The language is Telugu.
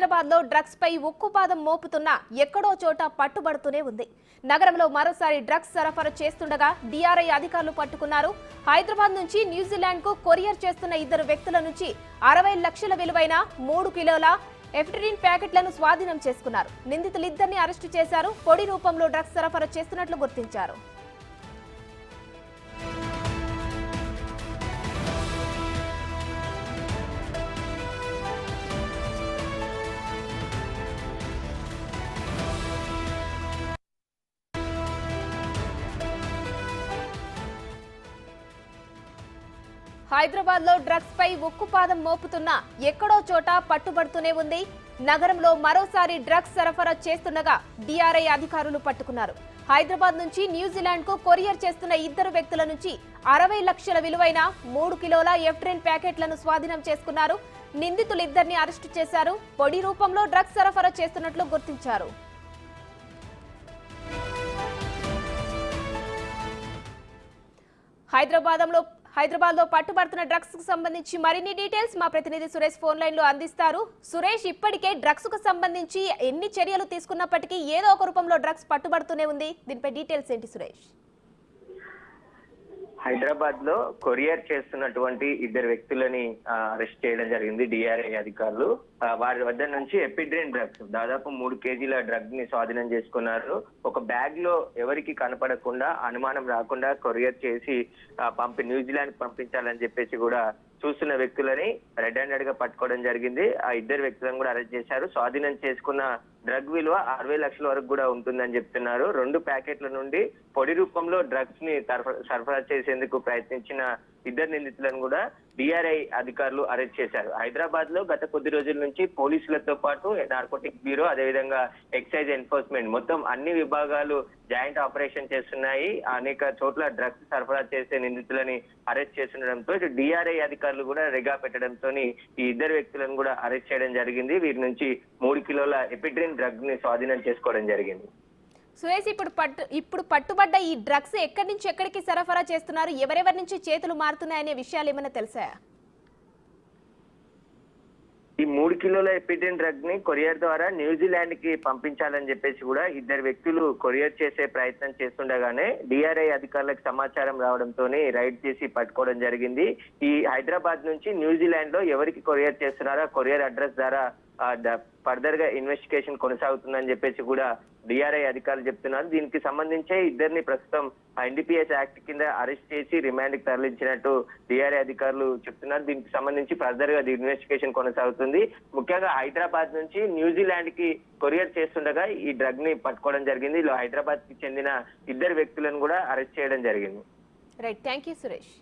హైదరాబాద్లో డ్రగ్స్ పై ఉక్కుపాదం మోపుతున్న ఎక్కడో చోట పట్టుబడుతూనే ఉంది. నగరంలో మరోసారి డ్రగ్స్ సరఫరా చేస్తుండగా డిఆర్ఐ అధికారులు పట్టుకున్నారు. హైదరాబాద్ నుంచి న్యూజిలాండ్కు కొరియర్ చేస్తున్న ఇద్దరు వ్యక్తుల నుంచి అరవై లక్షల విలువైన మూడు కిలోల ఎఫ్టరిన్ ప్యాకెట్లను స్వాధీనం చేసుకున్నారు. నిందితులిద్దరిని అరెస్టు చేశారు. పొడి రూపంలో డ్రగ్స్ సరఫరా చేస్తున్నట్లు గుర్తించారు. హైదరాబాద్లో డ్రగ్స్ పై ఉక్కుపాదం మోపుతున్న ఎక్కడో చోట పట్టుబడుతూనే ఉంది. నగరంలో మరోసారి డ్రగ్స్ సరఫరా చేస్తుండగా డిఆర్ఐ అధికారులు పట్టుకున్నారు. హైదరాబాద్ నుంచి న్యూజిలాండ్కు కొరియర్ చేస్తున్న ఇద్దరు వ్యక్తుల నుంచి అరవై లక్షల విలువైన మూడు కిలోల ఎఫ్ట్రిన్ ప్యాకెట్లను స్వాధీనం చేసుకున్నారు. నిందితులిద్దరిని అరెస్టు చేశారు. పొడి రూపంలో డ్రగ్స్ సరఫరా చేస్తున్నట్లు గుర్తించారు. హైదరాబాద్లో హైదరాబాద్లో పట్టుబడుతున్న డ్రగ్స్కు సంబంధించి మరిన్ని డీటెయిల్స్ మా ప్రతినిధి సురేష్ ఫోన్ లైన్లో అందిస్తారు. సురేష్ ఇప్పటికే డ్రగ్స్కు సంబంధించి ఎన్ని చర్యలు తీసుకున్నప్పటికీ ఏదో ఒక రూపంలో డ్రగ్స్ పట్టుబడుతూనే ఉంది. దీనిపై డీటెయిల్స్ ఏంటి సురేష్? హైదరాబాద్లో కొరియర్ చేస్తున్నటువంటి ఇద్దరు వ్యక్తులని అరెస్ట్ చేయడం జరిగింది డిఆర్ఐ అధికారులు. వారి వద్ద నుంచి ఎపిడ్రిన్ డ్రగ్స్ దాదాపు మూడు కేజీల డ్రగ్ని స్వాధీనం చేసుకున్నారు. ఒక బ్యాగ్లో ఎవరికి కనపడకుండా అనుమానం రాకుండా కొరియర్ చేసి పంపి న్యూజిలాండ్ పంపించాలని చెప్పేసి కూడా చూస్తున్న వ్యక్తులని రెడ్ హ్యాండెడ్గా పట్టుకోవడం జరిగింది. ఆ ఇద్దరు వ్యక్తులను కూడా అరెస్ట్ చేశారు. స్వాధీనం చేసుకున్న డ్రగ్ విలువ అరవై లక్షల వరకు కూడా ఉంటుందని చెప్తున్నారు. రెండు ప్యాకెట్ల నుండి పొడి రూపంలో డ్రగ్స్ని సరఫరా- సరఫరా చేసేందుకు ప్రయత్నించిన ఇద్దరు నిందితులను కూడా డిఆర్ఐ అధికారులు అరెస్ట్ చేశారు. హైదరాబాద్లో గత కొద్ది రోజుల నుంచి పోలీసులతో పాటు నార్కోటిక్ బ్యూరో అదేవిధంగా ఎక్సైజ్ ఎన్ఫోర్స్మెంట్ మొత్తం అన్ని విభాగాలు జాయింట్ ఆపరేషన్ చేస్తున్నాయి. అనేక చోట్ల డ్రగ్స్ సరఫరా చేసే నిందితులని అరెస్ట్ చేస్తుండడంతో ఇటు డిఆర్ఐ అధికారులు కూడా రిగా పెట్టడంతో ఈ ఇద్దరు వ్యక్తులను కూడా అరెస్ట్ చేయడం జరిగింది. వీరి నుంచి మూడు కిలోల ఎపిడ్రిన్ డ్రగ్ని స్వాధీనం చేసుకోవడం జరిగింది. సురేష్ ఇప్పుడు పట్టు ఇప్పుడు పట్టుబడ్డ ఈ డ్రగ్స్ ఎక్కడి నుంచి ఎక్కడికి సరఫరా చేస్తున్నారు? ఎవరెవరి నుంచి చేతులు మారుతున్నాయనే విషయాలు ఏమైనా తెలుసాయా? ఈ మూడు కిలోల ఎపిడిన్ డ్రగ్ని కొరియర్ ద్వారా న్యూజిలాండ్కి పంపించాలని చెప్పేసి కూడా ఇద్దరు వ్యక్తులు కొరియర్ చేసే ప్రయత్నం చేస్తుండగానే డిఆర్ఐ అధికారులకు సమాచారం రావడంతో రైడ్ చేసి పట్టుకోవడం జరిగింది. ఈ హైదరాబాద్ నుంచి న్యూజిలాండ్లో ఎవరికి కొరియర్ చేస్తున్నారో కొరియర్ అడ్రస్ ద్వారా ఫర్దర్గా ఇన్వెస్టిగేషన్ కొనసాగుతుందని చెప్పేసి కూడా డిఆర్ఐ అధికారులు చెప్తున్నారు. దీనికి సంబంధించే ఇద్దరిని ప్రస్తుతం ఎన్డీపీఎస్ యాక్ట్ కింద అరెస్ట్ చేసి రిమాండ్కి తరలించినట్టు డిఆర్ఐ అధికారులు చెప్తున్నారు. దీనికి సంబంధించి ఫర్దర్గా ఇన్వెస్టిగేషన్ కొనసాగుతుంది. ముఖ్యంగా హైదరాబాద్ నుంచి న్యూజిలాండ్కి కొరియర్ చేస్తుండగా ఈ డ్రగ్ని పట్టుకోవడం జరిగింది. ఇలా హైదరాబాద్కి చెందిన ఇద్దరు వ్యక్తులను కూడా అరెస్ట్ చేయడం జరిగింది. Right thank you Suresh